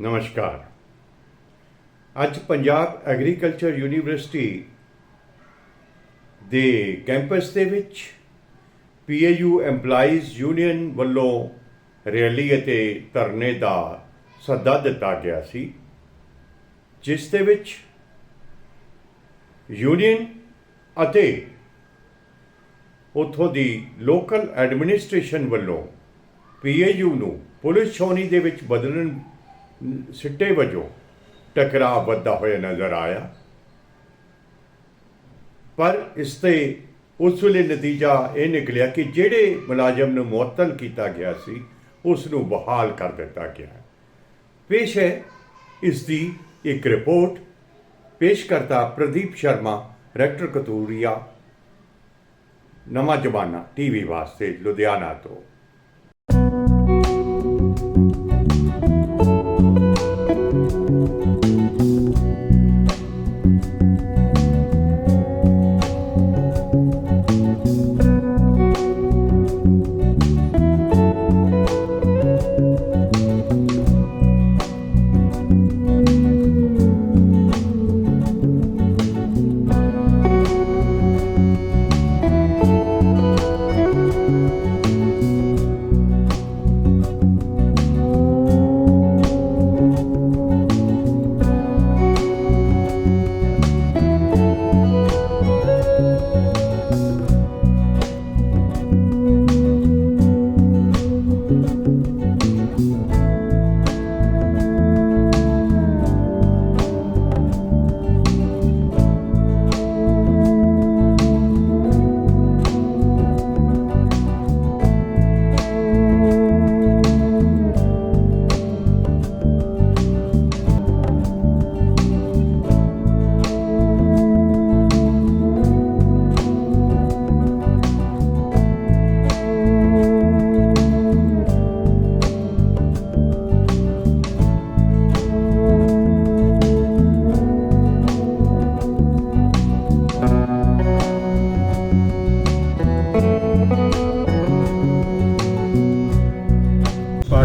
ਨਮਸਕਾਰ। ਅੱਜ Punjab agriculture university ਦੇ ਕੈਂਪਸ ਦੇ ਵਿੱਚ ਪੀਏਯੂ EMPLOYEES ਯੂਨੀਅਨ ਵੱਲੋਂ ਰੈਲੀ ਅਤੇ ਧਰਨੇ ਦਾ ਸੱਦਾ ਦਿੱਤਾ ਗਿਆ ਸੀ, ਜਿਸ ਦੇ ਵਿੱਚ ਯੂਨੀਅਨ ਅਤੇ ਉਥੋਂ ਦੀ ਲੋਕਲ ਐਡਮਿਨਿਸਟ੍ਰੇਸ਼ਨ ਵੱਲੋਂ ਪੀਏਯੂ ਨੂੰ ਪੁਲਿਸ ਛਾਉਣੀ ਦੇ ਵਿੱਚ ਬਦਲਣ ਸਿੱਟੇ ਵਜੋਂ ਟਕਰਾਅ ਵੱਧਦਾ ਹੋਇਆ ਨਜ਼ਰ ਆਇਆ। ਪਰ ਇਸ ਤੇ ਉਸ ਵੇਲੇ ਨਤੀਜਾ ਇਹ ਨਿਕਲਿਆ ਕਿ ਜਿਹੜੇ ਮੁਲਾਜ਼ਮ ਨੂੰ ਮੁਅੱਤਲ ਕੀਤਾ ਗਿਆ ਸੀ, ਉਸ ਨੂੰ ਬਹਾਲ ਕਰ ਦਿੱਤਾ ਗਿਆ। ਪੇਸ਼ ਹੈ ਇਸ ਦੀ ਇੱਕ ਰਿਪੋਰਟ। ਪੇਸ਼ ਕਰਤਾ ਪ੍ਰਦੀਪ ਸ਼ਰਮਾ, ਰੈਕਟਰ ਕਤੂਰੀਆ, ਨਵਾਂ ਜ਼ਮਾਨਾ, ਟੀਵੀ ਵਾਸਤੇ ਲੁਧਿਆਣਾ ਤੋਂ।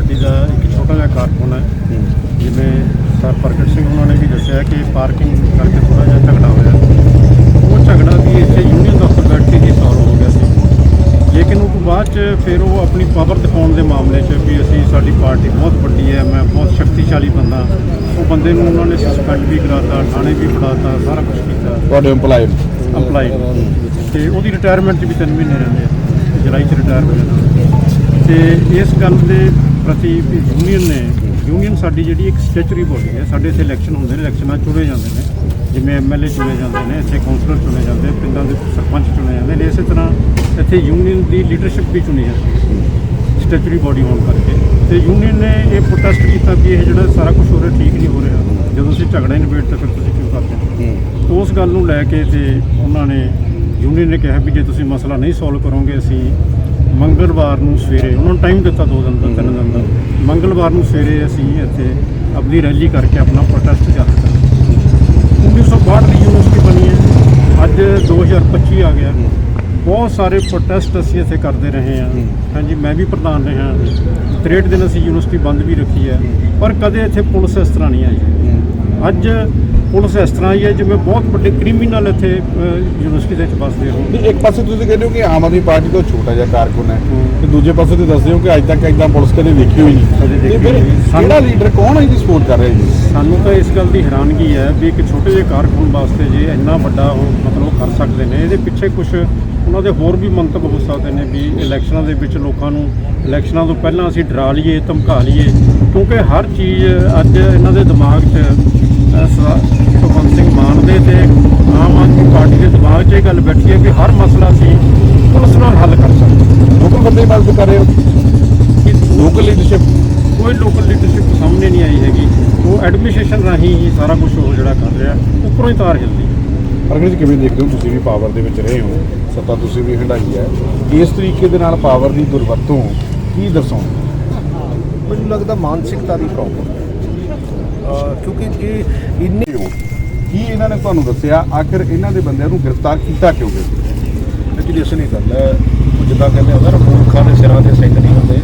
ਪਾਰਟੀ ਦਾ ਇੱਕ ਛੋਟਾ ਜਿਹਾ ਕਾਰਕੁਨ ਹੈ। ਜਿਵੇਂ ਸਰ ਪ੍ਰਗਟ ਸਿੰਘ ਉਹਨਾਂ ਨੇ ਵੀ ਦੱਸਿਆ ਕਿ ਪਾਰਕਿੰਗ ਕਰਕੇ ਥੋੜਾ ਜਿਹਾ ਝਗੜਾ ਹੋਇਆ। ਉਹ ਝਗੜਾ ਵੀ ਇੱਥੇ ਯੂਨੀਅਨ ਦਫ਼ਤਰ ਬੈਠ ਕੇ ਹੀ ਸੋਲਵ ਹੋ ਗਿਆ ਸੀ। ਲੇਕਿਨ ਉਹ ਤੋਂ ਬਾਅਦ ਚ ਫਿਰ ਉਹ ਆਪਣੀ ਪਾਵਰ ਦਿਖਾਉਣ ਦੇ ਮਾਮਲੇ 'ਚ ਵੀ ਅਸੀਂ ਸਾਡੀ ਪਾਰਟੀ ਬਹੁਤ ਵੱਡੀ ਹੈ ਮੈਂ ਬਹੁਤ ਸ਼ਕਤੀਸ਼ਾਲੀ ਬੰਦਾ। ਉਹ ਬੰਦੇ ਨੂੰ ਉਹਨਾਂ ਨੇ ਸਸਪੈਂਡ ਵੀ ਕਰਾਤਾ ਥਾਣੇ ਵੀ ਫੜਾਤਾ ਸਾਰਾ ਕੁਝ ਕੀਤਾ। ਤੁਹਾਡੇ EMPLOYE ਅਪਲਾਈ ਤੇ ਉਹਦੀ ਰਿਟਾਇਰਮੈਂਟ 'ਚ ਵੀ 3 ਮਹੀਨੇ ਰਹਿੰਦੇ ਆ। ਜੁਲਾਈ 'ਚ ਰਿਟਾਇਰ ਹੋ ਜਾਣਾ ਤੇ ਇਸ ਗੱਲ ਦੇ ਪ੍ਰਤੀ ਯੂਨੀਅਨ ਨੇ ਯੂਨੀਅਨ ਸਾਡੀ ਜਿਹੜੀ ਇੱਕ ਸਟੈਚੂਰੀ ਬੋਡੀ ਹੈ ਸਾਡੇ ਇੱਥੇ ਇਲੈਕਸ਼ਨ ਹੁੰਦੇ ਨੇ ਇਲੈਕਸ਼ਨਾਂ ਚੁਣੇ ਜਾਂਦੇ ਨੇ। ਜਿਵੇਂ ਐਮਐਲਏ ਚੁਣੇ ਜਾਂਦੇ ਨੇ ਇੱਥੇ ਕਾਉਂਸਲਰ ਚੁਣੇ ਜਾਂਦੇ ਪਿੰਡਾਂ ਦੇ ਸਰਪੰਚ ਚੁਣੇ ਜਾਂਦੇ ਨੇ ਇਸੇ ਤਰ੍ਹਾਂ ਇੱਥੇ ਯੂਨੀਅਨ ਦੀ ਲੀਡਰਸ਼ਿਪ ਵੀ ਚੁਣੀ ਜਾਂਦੀ ਹੈ ਸਟੈਚੂਰੀ ਬੋਡੀ ਹੋਣ ਕਰਕੇ। ਤੇ ਯੂਨੀਅਨ ਨੇ ਇਹ ਪ੍ਰੋਟੈਸਟ ਕੀਤਾ ਵੀ ਇਹ ਜਿਹੜਾ ਸਾਰਾ ਕੁਝ ਹੋ ਰਿਹਾ ਠੀਕ ਨਹੀਂ ਹੋ ਰਿਹਾ। ਜਦੋਂ ਅਸੀਂ ਝਗੜਾ ਨਿਬੇੜ ਤਾਂ ਫਿਰ ਤੁਸੀਂ ਕਿਉਂ ਕਰਦੇ ਹੋ? ਉਸ ਗੱਲ ਨੂੰ ਲੈ ਕੇ ਤੇ ਉਹਨਾਂ ਨੇ ਯੂਨੀਅਨ ਨੇ ਕਿਹਾ ਵੀ ਜੇ ਤੁਸੀਂ ਮਸਲਾ ਨਹੀਂ ਸੋਲਵ ਕਰੋਗੇ ਅਸੀਂ ਮੰਗਲਵਾਰ ਨੂੰ ਸਵੇਰੇ, ਉਹਨਾਂ ਨੂੰ ਟਾਈਮ ਦਿੱਤਾ ਦੋ ਦਿਨ ਦਾ, ਤਿੰਨ ਦਿਨ ਦਾ। ਮੰਗਲਵਾਰ ਨੂੰ ਸਵੇਰੇ ਅਸੀਂ ਇੱਥੇ ਆਪਣੀ ਰੈਲੀ ਕਰਕੇ ਆਪਣਾ ਪ੍ਰੋਟੈਸਟ ਜਾਰੀ ਕਰਾਂਗੇ 1962 ਦੀ ਯੂਨੀਵਰਸਿਟੀ ਬਣੀ ਹੈ। ਅੱਜ 2025 ਆ ਗਿਆ। ਬਹੁਤ ਸਾਰੇ ਪ੍ਰੋਟੈਸਟ ਅਸੀਂ ਇੱਥੇ ਕਰਦੇ ਰਹੇ ਹਾਂ। ਹਾਂਜੀ, ਮੈਂ ਵੀ ਪ੍ਰਧਾਨ ਰਿਹਾ। 63 ਦਿਨ ਅਸੀਂ ਯੂਨੀਵਰਸਿਟੀ ਬੰਦ ਵੀ ਰੱਖੀ ਹੈ। ਪਰ ਕਦੇ ਇੱਥੇ ਪੁਲਿਸ ਇਸ ਤਰ੍ਹਾਂ ਨਹੀਂ ਆਈ। ਅੱਜ ਪੁਲਿਸ ਇਸ ਤਰ੍ਹਾਂ ਆਈ ਹੈ ਜਿਵੇਂ ਬਹੁਤ ਵੱਡੇ ਕ੍ਰਿਮੀਨਲ ਇੱਥੇ ਯੂਨੀਵਰਸਿਟੀ ਦੇ ਵਿੱਚ ਵੱਸਦੇ ਹੋਣ। ਨਹੀਂ ਇੱਕ ਪਾਸੇ ਤੁਸੀਂ ਕਹਿੰਦੇ ਹੋ ਕਿ ਆਮ ਆਦਮੀ ਪਾਰਟੀ ਤੋਂ ਛੋਟਾ ਜਿਹਾ ਕਾਰਕੁਨ ਹੈ ਤੇ ਦੂਜੇ ਪਾਸੇ ਤੁਸੀਂ ਦੱਸਦੇ ਹੋ ਕਿ ਅੱਜ ਤੱਕ ਇਦਾਂ ਪੁਲਿਸ ਕਦੇ ਵੇਖੀ ਹੋਈ ਨਹੀਂ। ਤੇ ਫਿਰ ਕਿਹੜਾ ਲੀਡਰ ਕੌਣ ਹੈ ਜੀ ਸਪੋਰਟ ਕਰ ਰਿਹਾ ਜੀ? ਸਾਨੂੰ ਤਾਂ ਇਸ ਗੱਲ ਦੀ ਹੈਰਾਨਗੀ ਹੈ ਵੀ ਇੱਕ ਛੋਟੇ ਜਿਹੇ ਕਾਰਕੁਨ ਵਾਸਤੇ ਜੇ ਇੰਨਾ ਵੱਡਾ ਉਹ ਮਤਲਬ ਕਰ ਸਕਦੇ ਨੇ ਇਹਦੇ ਪਿੱਛੇ ਕੁਝ ਉਹਨਾਂ ਦੇ ਹੋਰ ਵੀ ਮੰਤਵ ਹੋ ਸਕਦੇ ਨੇ ਵੀ ਇਲੈਕਸ਼ਨਾਂ ਦੇ ਵਿੱਚ ਲੋਕਾਂ ਨੂੰ ਇਲੈਕਸ਼ਨਾਂ ਤੋਂ ਪਹਿਲਾਂ ਅਸੀਂ ਡਰਾ ਲਈਏ ਧਮਕਾ ਲਈਏ ਕਿਉਂਕਿ ਹਰ ਚੀਜ਼ ਅੱਜ ਇਹਨਾਂ ਦੇ ਦਿਮਾਗ 'ਚ ਭਗਵੰਤ ਸਿੰਘ ਮਾਨ ਦੇ ਤੇ ਆਮ ਆਦਮੀ ਪਾਰਟੀ ਦੇ ਦਿਮਾਗ 'ਚ ਇਹ ਗੱਲ ਬੈਠੀ ਹੈ ਕਿ ਹਰ ਮਸਲਾ ਅਸੀਂ ਪੁਲਿਸ ਨਾਲ ਹੱਲ ਕਰ ਸਕਦੇ ਲੋਕਲ ਬੰਦੇ ਦੀ ਗੱਲ ਕਰ ਰਹੇ ਹੋ? ਕਿ ਲੋਕਲ ਲੀਡਰਸ਼ਿਪ ਕੋਈ ਲੋਕਲ ਲੀਡਰਸ਼ਿਪ ਸਾਹਮਣੇ ਨਹੀਂ ਆਈ ਹੈਗੀ। ਉਹ ਐਡਮਿਨਿਸਟ੍ਰੇਸ਼ਨ ਰਾਹੀਂ ਹੀ ਸਾਰਾ ਕੁਝ ਉਹ ਜਿਹੜਾ ਕਰ ਰਿਹਾ ਉੱਪਰੋਂ ਹੀ ਤਾਰ ਹਿਲਦੀ ਪ੍ਰਗਟ ਜੀ ਕਿਵੇਂ ਦੇਖਦੇ ਹੋ ਤੁਸੀਂ ਵੀ ਪਾਵਰ ਦੇ ਵਿੱਚ ਰਹੇ ਹੋ? ਸੱਤਾ ਤੁਸੀਂ ਵੀ ਹੰਡਾਈ ਹੈ। ਇਸ ਤਰੀਕੇ ਦੇ ਨਾਲ ਪਾਵਰ ਦੀ ਦੁਰਵਰਤੋਂ ਕੀ ਦਰਸਾਉਂਦੇ ਮੈਨੂੰ ਲੱਗਦਾ ਮਾਨਸਿਕਤਾ ਦੀ ਪ੍ਰੋਬਲਮ ਹੈ। ਕਿਉਂਕਿ ਇਹ ਇੰਨੀ ਕੀ ਇਹਨਾਂ ਨੇ ਤੁਹਾਨੂੰ ਦੱਸਿਆ? ਆਖਿਰ ਇਹਨਾਂ ਦੇ ਬੰਦਿਆਂ ਨੂੰ ਗ੍ਰਿਫਤਾਰ ਕੀਤਾ ਕਿਉਂ ਗਿਆ? ਐਕਚੁਅਲੀ ਅਸੀਂ ਨਹੀਂ ਗੱਲ ਹੈ ਉਹ ਜਿੱਦਾਂ ਕਹਿੰਦੇ ਹੁੰਦਾ ਮੂਰਖਾਂ ਦੇ ਸਿਰਾਂ ਤੇ ਸਿੰਘ ਨਹੀਂ ਹੁੰਦੇ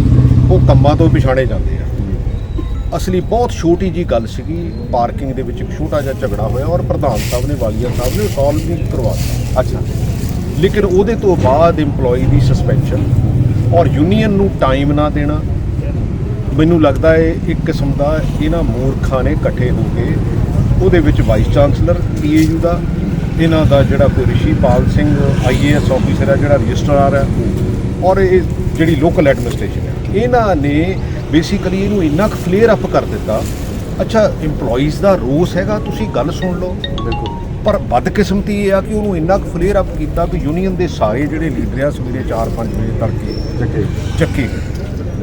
ਉਹ ਕੰਮਾਂ ਤੋਂ ਪਛਾਣੇ ਜਾਂਦੇ ਆ। ਅਸਲੀ ਬਹੁਤ ਛੋਟੀ ਜੀ ਗੱਲ ਸੀਗੀ ਪਾਰਕਿੰਗ ਦੇ ਵਿੱਚ ਇੱਕ ਛੋਟਾ ਜਿਹਾ ਝਗੜਾ ਹੋਇਆ ਔਰ ਪ੍ਰਧਾਨ ਸਾਹਿਬ ਨੇ ਵਾਲੀਆ ਸਾਹਿਬ ਨੇ ਸੋਲਵ ਵੀ ਕਰਵਾਤਾ ਅੱਛਾ। ਲੇਕਿਨ ਉਹਦੇ ਤੋਂ ਬਾਅਦ EMPLOYE ਦੀ ਸਸਪੈਂਸ਼ਨ ਔਰ ਯੂਨੀਅਨ ਨੂੰ ਟਾਈਮ ਨਾ ਦੇਣਾ ਮੈਨੂੰ ਲੱਗਦਾ ਹੈ ਇੱਕ ਕਿਸਮ ਦਾ ਇਹਨਾਂ ਮੂਰਖਾਂ ਨੇ ਇਕੱਠੇ ਹੋ ਕੇ ਉਹਦੇ ਵਿੱਚ ਵਾਈਸ ਚਾਂਸਲਰ ਪੀਏਯੂ ਦਾ ਇਹਨਾਂ ਦਾ ਜਿਹੜਾ ਕੋਈ ਰਿਸ਼ੀਪਾਲ ਸਿੰਘ ਆਈਏਐਸ ਆਫੀਸਰ ਹੈ ਜਿਹੜਾ ਰਜਿਸਟਰਾਰ ਹੈ ਔਰ ਇਹ ਜਿਹੜੀ ਲੋਕਲ ਐਡਮਿਨਿਸਟ੍ਰੇਸ਼ਨ ਹੈ ਇਹਨਾਂ ਨੇ ਬੇਸਿਕਲੀ ਇਹਨੂੰ ਇੰਨਾ ਕੁ ਫਲੇਅਰ ਅਪ ਕਰ ਦਿੱਤਾ। ਅੱਛਾ EMPLOYEES ਦਾ ਰੋਸ ਹੈਗਾ ਤੁਸੀਂ ਗੱਲ ਸੁਣ ਲਓ। ਬਿਲਕੁਲ। ਪਰ ਬਦਕਿਸਮਤੀ ਇਹ ਆ ਕਿ ਉਹਨੂੰ ਇੰਨਾ ਕੁ ਫਲੇਅਰ ਅਪ ਕੀਤਾ ਵੀ ਯੂਨੀਅਨ ਦੇ ਸਾਰੇ ਜਿਹੜੇ ਲੀਡਰ ਆ ਸਵੇਰੇ 4-5 ਵਜੇ ਤੜਕੇ ਚੱਕੇ। ਚੱਕੇ।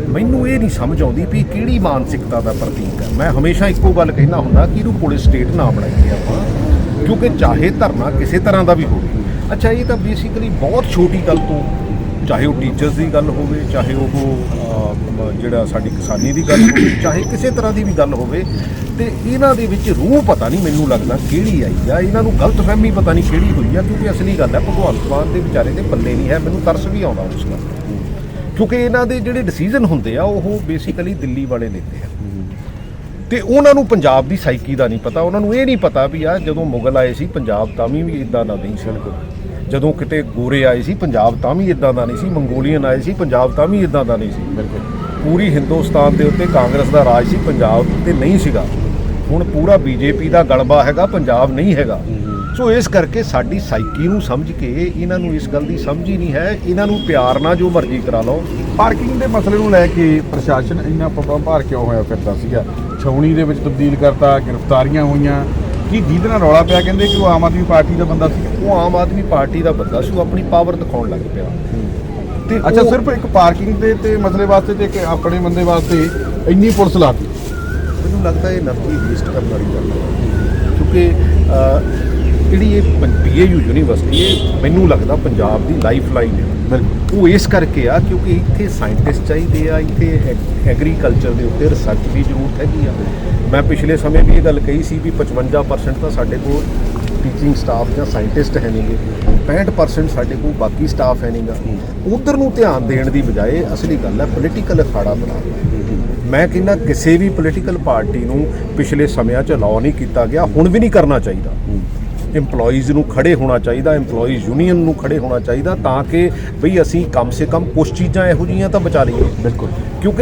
ਮੈਨੂੰ ਇਹ ਨਹੀਂ ਸਮਝ ਆਉਂਦੀ ਵੀ ਕਿਹੜੀ ਮਾਨਸਿਕਤਾ ਦਾ ਪ੍ਰਤੀਕ ਹੈ। ਮੈਂ ਹਮੇਸ਼ਾ ਇੱਕੋ ਗੱਲ ਕਹਿੰਦਾ ਹੁੰਦਾ ਕਿ ਇਹਨੂੰ ਪੁਲਿਸ ਸਟੇਟ ਨਾ ਬਣਾਈਏ ਆਪਾਂ। ਕਿਉਂਕਿ ਚਾਹੇ ਧਰਨਾ ਕਿਸੇ ਤਰ੍ਹਾਂ ਦਾ ਵੀ ਹੋਵੇ। ਅੱਛਾ, ਇਹ ਤਾਂ ਬੇਸਿਕਲੀ ਬਹੁਤ ਛੋਟੀ ਗੱਲ ਤੋਂ, ਚਾਹੇ ਉਹ ਟੀਚਰਸ ਦੀ ਗੱਲ ਹੋਵੇ, ਚਾਹੇ ਉਹ ਜਿਹੜਾ ਸਾਡੀ ਕਿਸਾਨੀ ਦੀ ਗੱਲ ਹੋਵੇ, ਚਾਹੇ ਕਿਸੇ ਤਰ੍ਹਾਂ ਦੀ ਵੀ ਗੱਲ ਹੋਵੇ, ਤੇ ਇਹਨਾਂ ਦੇ ਵਿੱਚ ਰੂਹ ਪਤਾ ਨਹੀਂ ਮੈਨੂੰ ਲੱਗਦਾ ਕਿਹੜੀ ਆਈ ਆ। ਇਹਨਾਂ ਨੂੰ ਗਲਤਫਹਿਮੀ ਪਤਾ ਨਹੀਂ ਕਿਹੜੀ ਹੋਈ ਆ, ਕਿਉਂਕਿ ਅਸਲੀ ਗੱਲ ਹੈ, ਭਗਵੰਤ ਮਾਨ ਦੇ ਵਿਚਾਰੇ ਦੇ ਪੱਲੇ ਨਹੀਂ ਹੈ। ਮੈਨੂੰ ਤਰਸ ਵੀ ਆਉਂਦਾ ਉਸ ਗੱਲ ਕਿਉਂਕਿ ਇਹਨਾਂ ਦੇ ਜਿਹੜੇ ਡਿਸੀਜਨ ਹੁੰਦੇ ਆ, ਉਹ ਬੇਸਿਕਲੀ ਦਿੱਲੀ ਵਾਲੇ ਲੈਂਦੇ ਆ। ਤੇ ਉਹਨਾਂ ਨੂੰ ਪੰਜਾਬ ਦੀ ਸਾਈਕੀ ਦਾ ਨਹੀਂ ਪਤਾ। ਉਹਨਾਂ ਨੂੰ ਇਹ ਨਹੀਂ ਪਤਾ ਵੀ ਆ, ਜਦੋਂ ਮੁਗਲ ਆਏ ਸੀ, ਪੰਜਾਬ ਤਾਂ ਵੀ ਇਦਾਂ ਦਾ ਨਹੀਂ ਸੀ ਜਦੋਂ ਕਿਤੇ ਗੋਰੇ ਆਏ ਸੀ, ਪੰਜਾਬ ਤਾਂ ਵੀ ਇਦਾਂ ਦਾ ਨਹੀਂ ਸੀ। ਮੰਗੋਲੀਅਨ ਆਏ ਸੀ, ਪੰਜਾਬ ਤਾਂ ਵੀ ਇਦਾਂ ਦਾ ਨਹੀਂ ਸੀ। ਬਿਲਕੁਲ। ਪੂਰੀ ਹਿੰਦੁਸਤਾਨ ਦੇ ਉੱਤੇ ਕਾਂਗਰਸ ਦਾ ਰਾਜ ਸੀ, ਪੰਜਾਬ ਤੇ ਨਹੀਂ ਸੀਗਾ। ਹੁਣ ਪੂਰਾ ਬੀਜੇਪੀ ਦਾ ਗਲਬਾ ਹੈਗਾ, ਪੰਜਾਬ ਨਹੀਂ ਹੈਗਾ। ਸੋ ਇਸ ਕਰਕੇ ਸਾਡੀ ਸਾਈਕੀ ਨੂੰ ਸਮਝ ਕੇ ਇਹਨਾਂ ਨੂੰ ਇਸ ਗੱਲ ਦੀ ਸਮਝ ਹੀ ਨਹੀਂ ਹੈ। ਇਹਨਾਂ ਨੂੰ ਪਿਆਰ ਨਾਲ ਜੋ ਮਰਜ਼ੀ ਕਰਾ ਲਓ। ਪਾਰਕਿੰਗ ਦੇ ਮਸਲੇ ਨੂੰ ਲੈ ਕੇ ਪ੍ਰਸ਼ਾਸਨ ਇੰਨਾ ਪੱਪਾ ਭਾਰ ਕਿਉਂ ਹੋਇਆ ਫਿਰਦਾ ਸੀਗਾ? ਛਾਉਣੀ ਦੇ ਵਿੱਚ ਤਬਦੀਲ ਕਰਤਾ ਗ੍ਰਿਫਤਾਰੀਆਂ ਹੋਈਆਂ। ਕੀ ਜਿਹਦੇ ਨਾਲ ਰੌਲਾ ਪਿਆ? ਕਹਿੰਦੇ ਕਿ ਉਹ ਆਮ ਆਦਮੀ ਪਾਰਟੀ ਦਾ ਬੰਦਾ ਸੀ। ਉਹ ਆਮ ਆਦਮੀ ਪਾਰਟੀ ਦਾ ਬੰਦਾ ਸੀ। ਉਹ ਆਪਣੀ ਪਾਵਰ ਦਿਖਾਉਣ ਲੱਗ ਪਿਆ। ਤੇ ਅੱਛਾ ਸਿਰਫ ਇੱਕ ਪਾਰਕਿੰਗ ਦੇ ਤੇ ਮਸਲੇ ਵਾਸਤੇ ਤੇ ਇੱਕ ਆਪਣੇ ਬੰਦੇ ਵਾਸਤੇ ਇੰਨੀ ਪੁਲਿਸ ਲਾਤੀ ਮੈਨੂੰ ਲੱਗਦਾ ਇਹ ਨਕਲੀ ਵੇਸਟ ਕਰਨ ਵਾਲੀ ਗੱਲ ਹੈ। ਕਿਉਂਕਿ ਜਿਹੜੀ ਇਹ ਪੀਏਯੂ ਯੂਨੀਵਰਸਿਟੀ ਇਹ ਮੈਨੂੰ ਲੱਗਦਾ ਪੰਜਾਬ ਦੀ ਲਾਈਫ ਲਾਈਨ ਹੈ ਉਹ ਇਸ ਕਰਕੇ ਆ ਕਿਉਂਕਿ ਇੱਥੇ ਸਾਇੰਟਿਸਟ ਚਾਹੀਦੇ ਆ ਇੱਥੇ ਐਗਰੀਕਲਚਰ ਦੇ ਉੱਤੇ ਰਿਸਰਚ ਦੀ ਜ਼ਰੂਰਤ ਹੈਗੀ ਆ। ਮੈਂ ਪਿਛਲੇ ਸਮੇਂ ਵੀ ਇਹ ਗੱਲ ਕਹੀ ਸੀ ਵੀ 55% ਤਾਂ ਸਾਡੇ ਕੋਲ ਟੀਚਿੰਗ ਸਟਾਫ ਜਾਂ ਸਾਇੰਟਿਸਟ ਹੈ ਨੇਗੇ। 65% ਸਾਡੇ ਕੋਲ ਬਾਕੀ ਸਟਾਫ ਹੈ ਨੇਗਾ। ਉਧਰ ਨੂੰ ਧਿਆਨ ਦੇਣ ਦੀ ਬਜਾਏ ਅਸਲੀ ਗੱਲ ਹੈ ਪੋਲੀਟੀਕਲ ਅਖਾੜਾ ਬਣਾ ਲਿਆ। ਮੈਂ ਕਹਿੰਦਾ ਕਿਸੇ ਵੀ ਪੋਲੀਟੀਕਲ ਪਾਰਟੀ ਨੂੰ ਪਿਛਲੇ ਸਮਿਆਂ 'ਚ ਅਲਾਉ ਨਹੀਂ ਕੀਤਾ ਗਿਆ ਹੁਣ ਵੀ ਨਹੀਂ ਕਰਨਾ ਚਾਹੀਦਾ। EMPLOYEES ਨੂੰ ਖੜੇ ਹੋਣਾ ਚਾਹੀਦਾ EMPLOYEES ਯੂਨੀਅਨ ਨੂੰ ਖੜੇ ਹੋਣਾ ਚਾਹੀਦਾ ਤਾਂ ਕਿ ਬਈ ਅਸੀਂ ਕਮ ਸੇ ਕਮ ਕੁਝ ਚੀਜ਼ਾਂ ਇਹੋ ਜਿਹੀਆਂ ਤਾਂ ਬਚਾ ਲਈਏ। ਬਿਲਕੁਲ। ਕਿਉਂਕਿ